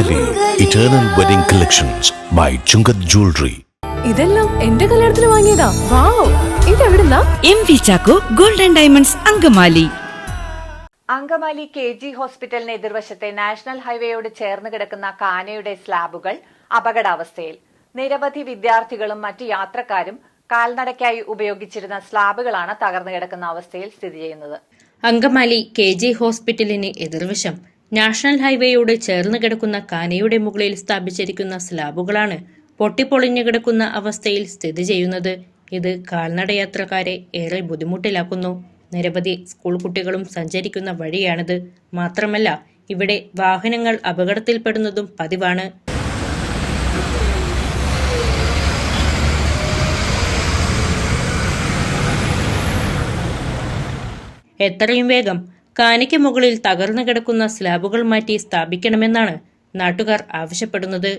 Eternal wedding collections by Chungath jewellery ഇതെല്ലാം എന്റെ കല്യാണത്തിന് വാങ്ങിയതാ. Wow ഇതെവിടുന്നാ? M V Chacko golden diamonds Angamaly. Angamaly K G ഹോസ്പിറ്റലിന് എതിർവശത്തെ national ഹൈവേയോട് ചേർന്ന് കിടക്കുന്ന കാനയുടെ സ്ലാബുകൾ അപകടാവസ്ഥയിൽ. നിരവധി വിദ്യാർത്ഥികളും മറ്റു യാത്രക്കാരും കാൽനടയ്ക്കായി ഉപയോഗിച്ചിരുന്ന സ്ലാബുകളാണ് തകർന്നു കിടക്കുന്ന അവസ്ഥയിൽ സ്ഥിതി ചെയ്യുന്നത്. അങ്കമാലി കെ ജി ഹോസ്പിറ്റലിന് എതിർവശം നാഷണൽ ഹൈവേയോട് ചേർന്ന് കിടക്കുന്ന കാനയുടെ മുകളിൽ സ്ഥാപിച്ചിരിക്കുന്ന സ്ലാബുകളാണ് പൊട്ടിപ്പൊളിഞ്ഞു കിടക്കുന്ന അവസ്ഥയിൽ സ്ഥിതി ചെയ്യുന്നത്. ഇത് കാൽനടയാത്രക്കാരെ ഏറെ ബുദ്ധിമുട്ടിലാക്കുന്നു. നിരവധി സ്കൂൾ കുട്ടികളും സഞ്ചരിക്കുന്ന വഴിയാണിത്. മാത്രമല്ല ഇവിടെ വാഹനങ്ങൾ അപകടത്തിൽപ്പെടുന്നതും പതിവാണ്. എത്രയും വേഗം കാനയ്ക്ക് മുകളിൽ തകർന്നു കിടക്കുന്ന സ്ലാബുകൾ മാറ്റി സ്ഥാപിക്കണമെന്നാണ് നാട്ടുകാർ ആവശ്യപ്പെടുന്നത്